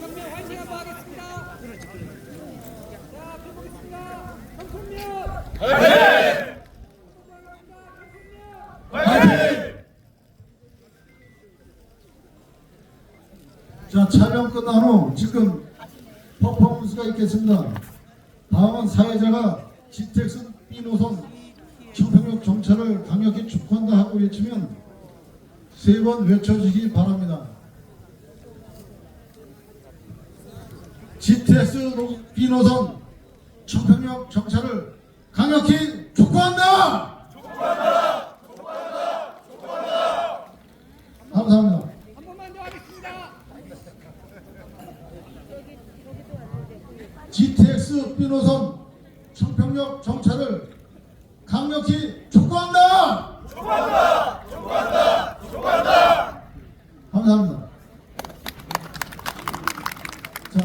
청평면 화이팅 한번 하겠습니다. 자, 펴보겠습니다. 청평면. 자, 촬영 끝난 후 지금 퍼포먼스가 있겠습니다. 다음은 사회자가 GTX B 노선 청평역 정차를 강력히 촉구한다 하고 외치면 세 번 외쳐주시기 바랍니다. GTX B 노선 청평역 정차를 강력히 촉구한다! 감사합니다. 한 번만 더 하겠습니다. GTX B 노선 청평역 정차를 강력히 촉구한다. 촉구한다. 촉구한다. 촉구한다. 감사합니다.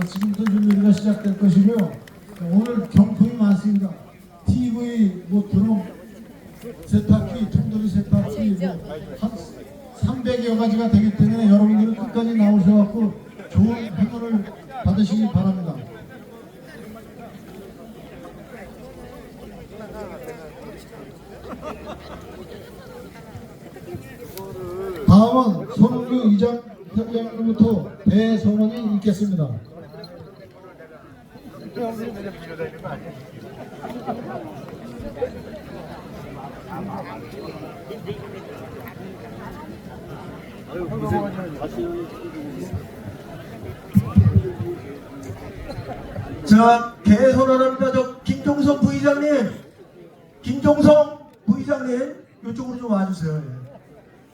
자, 지금부터 준비가 시작될 것이고요. 자, 오늘 경품이 많습니다. TV, 뭐 드럼, 세탁기, 통돌이 세탁기, 뭐한 300여 가지가 되기 때문에 여러분들은 끝까지 나오셔갖고 좋은 행운을 받으시기 바랍니다. 다음은 손흥규 이장 회장으로부터 대선언이 있겠습니다. 자, 개선언합니다. 저 김종성 부의장님, 김종성 부의장님, 이쪽으로 좀 와주세요. 예.